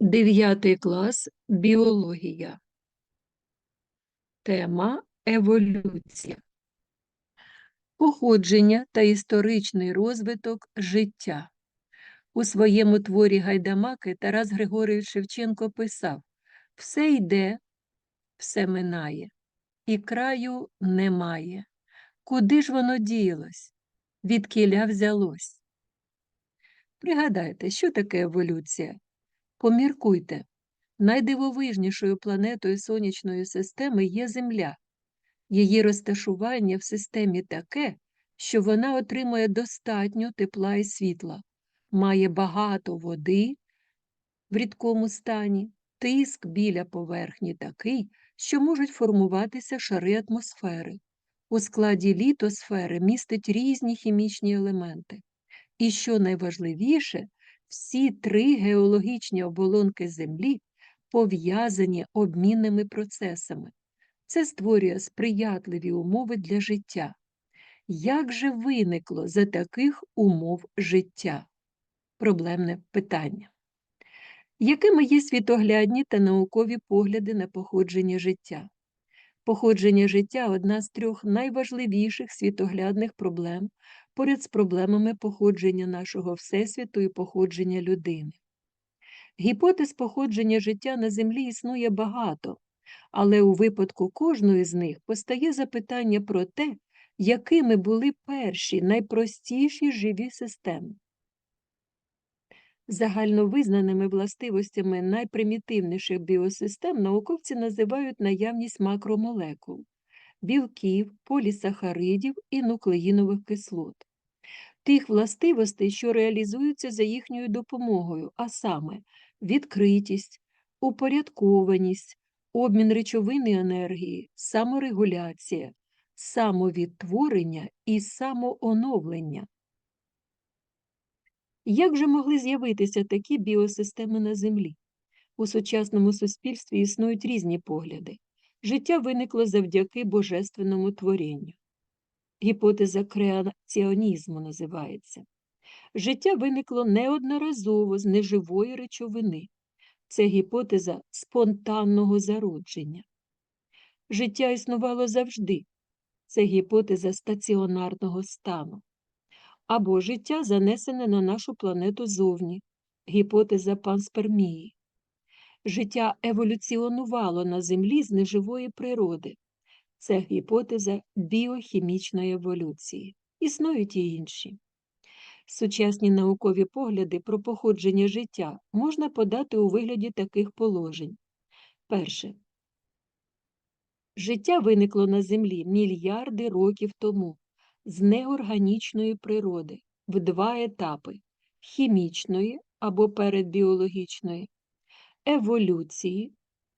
Дев'ятий клас біологія. Тема еволюція. Походження та історичний розвиток життя. У своєму творі Гайдамаки Тарас Григорович Шевченко писав Все йде, все минає, і краю немає. Куди ж воно діялось? Відкіля взялось? Пригадайте, що таке еволюція? Поміркуйте, найдивовижнішою планетою сонячної системи є Земля. Її розташування в системі таке, що вона отримує достатньо тепла і світла, має багато води в рідкому стані, тиск біля поверхні такий, що можуть формуватися шари атмосфери. У складі літосфери містить різні хімічні елементи. І що найважливіше, всі три геологічні оболонки Землі пов'язані обмінними процесами. Це створює сприятливі умови для життя. Як же виникло за таких умов життя? Проблемне питання. Якими є світоглядні та наукові погляди на походження життя? Походження життя одна з трьох найважливіших світоглядних проблем поряд з проблемами походження нашого Всесвіту і походження людини. Гіпотез походження життя на Землі існує багато, але у випадку кожної з них постає запитання про те, якими були перші найпростіші живі системи. Загальновизнаними властивостями найпримітивніших біосистем науковці називають наявність макромолекул білків, полісахаридів і нуклеїнових кислот, тих властивостей, що реалізуються за їхньою допомогою, а саме відкритість, упорядкованість, обмін речовини енергії, саморегуляція, самовідтворення і самооновлення. Як же могли з'явитися такі біосистеми на Землі? У сучасному суспільстві існують різні погляди. Життя виникло завдяки божественному творінню. Гіпотеза креаціонізму називається. Життя виникло неодноразово з неживої речовини. Це гіпотеза спонтанного зародження. Життя існувало завжди. Це гіпотеза стаціонарного стану. Або життя занесене на нашу планету зовні, гіпотеза панспермії. Життя еволюціонувало на Землі з неживої природи. Це гіпотеза біохімічної еволюції. Існують і інші. Сучасні наукові погляди про походження життя можна подати у вигляді таких положень. Перше. Життя виникло на Землі мільярди років тому з неорганічної природи в два етапи хімічної або передбіологічної, еволюції,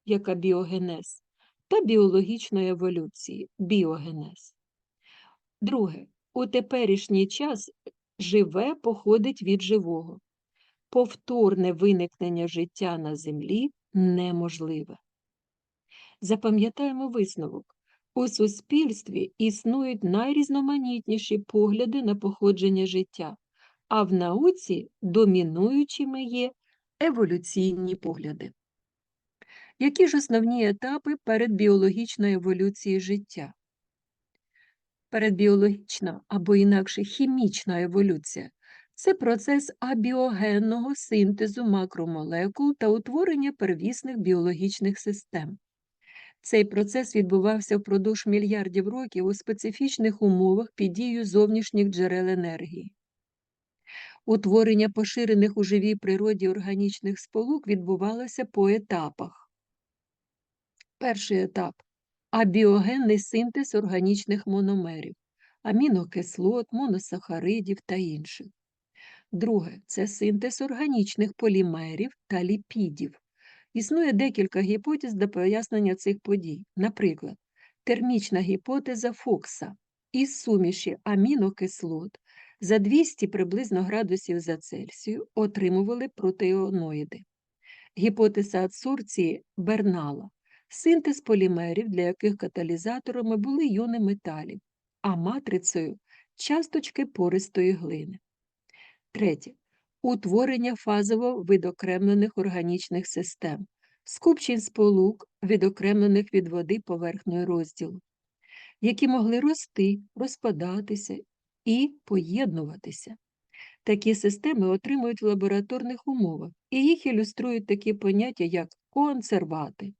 яка біогенез, та біологічної еволюції біогенез. Друге, у теперішній час живе походить від живого. Повторне виникнення життя на землі неможливе. Запам'ятаємо висновок. У суспільстві існують найрізноманітніші погляди на походження життя, а в науці домінуючими є еволюційні погляди. Які ж основні етапи передбіологічної еволюції життя? Передбіологічна або інакше хімічна еволюція це процес абіогенного синтезу макромолекул та утворення первісних біологічних систем. Цей процес відбувався впродовж мільярдів років у специфічних умовах під дією зовнішніх джерел енергії. Утворення поширених у живій природі органічних сполук відбувалося по етапах. Перший етап абіогенний синтез органічних мономерів, амінокислот, моносахаридів та інших. Друге це синтез органічних полімерів та ліпідів. Існує декілька гіпотез для пояснення цих подій. Наприклад, термічна гіпотеза Фокса із суміші амінокислот за 200 приблизно градусів за Цельсію отримували протеоноїди. Гіпотеза адсорції Бернала синтез полімерів, для яких каталізаторами були йони металів, а матрицею часточки пористої глини. Третє. Утворення фазово відокремлених органічних систем, скупчень сполук, відокремлених від води поверхнею розділу, які могли рости, розпадатися і поєднуватися. Такі системи отримують в лабораторних умовах, і їх ілюструють такі поняття, як консервати,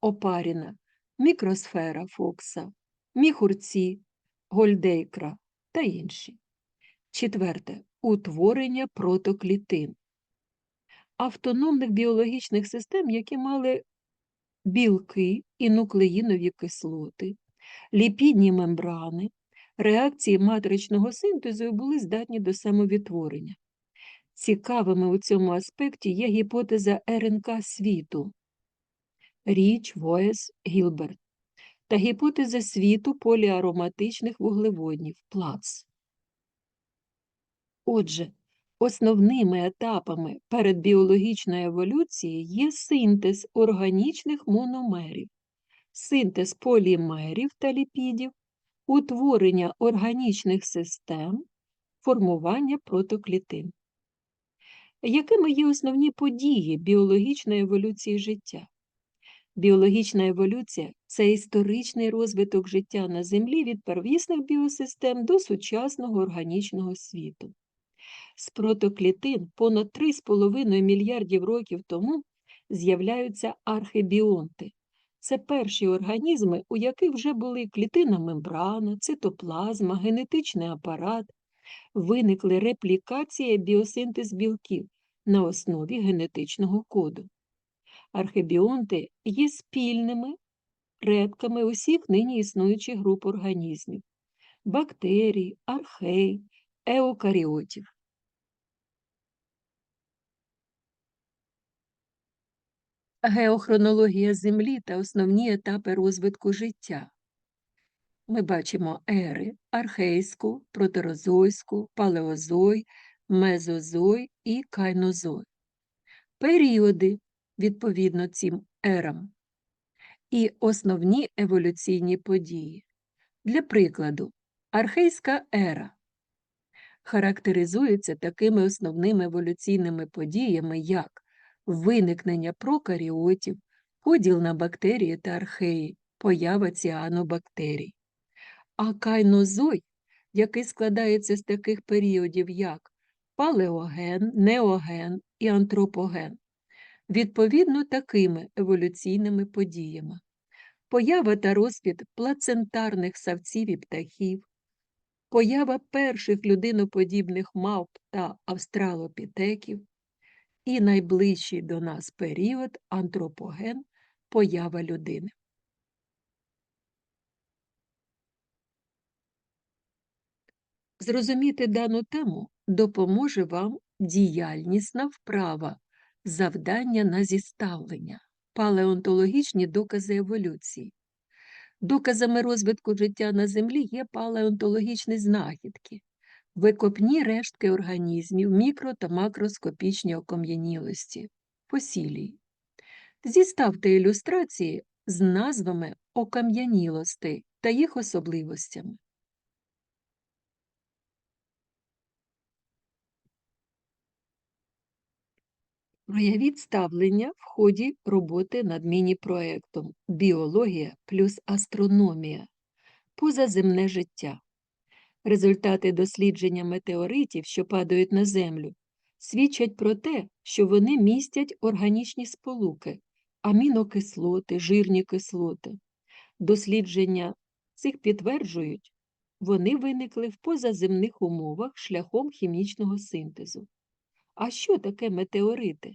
опаріна, мікросфера Фокса, міхурці, гольдейкра та інші. Четверте утворення протоклітин, автономних біологічних систем, які мали білки і нуклеїнові кислоти, ліпідні мембрани, реакції матричного синтезу і були здатні до самовідтворення. Цікавими у цьому аспекті є гіпотеза РНК світу Річ, Воєс, Гілберт та гіпотеза світу поліароматичних вуглеводнів Плац. Отже, основними етапами передбіологічної еволюції є синтез органічних мономерів, синтез полімерів та ліпідів, утворення органічних систем, формування протоклітин. Якими є основні події біологічної еволюції життя? Біологічна еволюція це історичний розвиток життя на Землі від первісних біосистем до сучасного органічного світу. З протоклітин понад 3,5 мільярдів років тому з'являються архебіонти. Це перші організми, у яких вже були клітина мембрана, цитоплазма, генетичний апарат, виникли реплікація біосинтез білків на основі генетичного коду. Архебіонти є спільними предками усіх нині існуючих груп організмів бактерій, архей, еукаріотів. Геохронологія Землі та основні етапи розвитку життя. Ми бачимо ери архейську, протерозойську, палеозой, мезозой і кайнозой. Періоди відповідно цим ерам. І основні еволюційні події. Для прикладу, архейська ера характеризується такими основними еволюційними подіями, як виникнення прокаріотів, поділ на бактерії та археї, поява ціанобактерій. А кайнозой, який складається з таких періодів, як палеоген, неоген і антропоген, відповідно такими еволюційними подіями. Поява та розквіт плацентарних савців і птахів, поява перших людиноподібних мавп та австралопітеків, і найближчий до нас період антропоген поява людини. Зрозуміти дану тему допоможе вам діяльнісна вправа завдання на зіставлення, палеонтологічні докази еволюції. Доказами розвитку життя на Землі є палеонтологічні знахідки, викопні рештки організмів, мікро та макроскопічні окам'янілості, фосілії. Зіставте ілюстрації з назвами окам'янілостей та їх особливостями. Проявіть ставлення в ході роботи над міні-проектом Біологія плюс астрономія позаземне життя. Результати дослідження метеоритів, що падають на Землю, свідчать про те, що вони містять органічні сполуки, амінокислоти, жирні кислоти. Дослідження цих підтверджують, вони виникли в позаземних умовах шляхом хімічного синтезу. А що таке метеорити?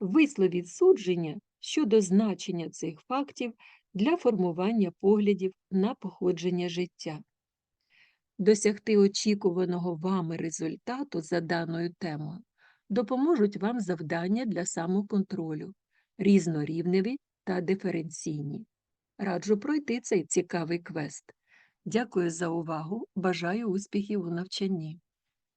Висловіть судження щодо значення цих фактів для формування поглядів на походження життя. Досягти очікуваного вами результату за даною темою допоможуть вам завдання для самоконтролю, різнорівневі та диференційні. Раджу пройти цей цікавий квест. Дякую за увагу! Бажаю успіхів у навчанні!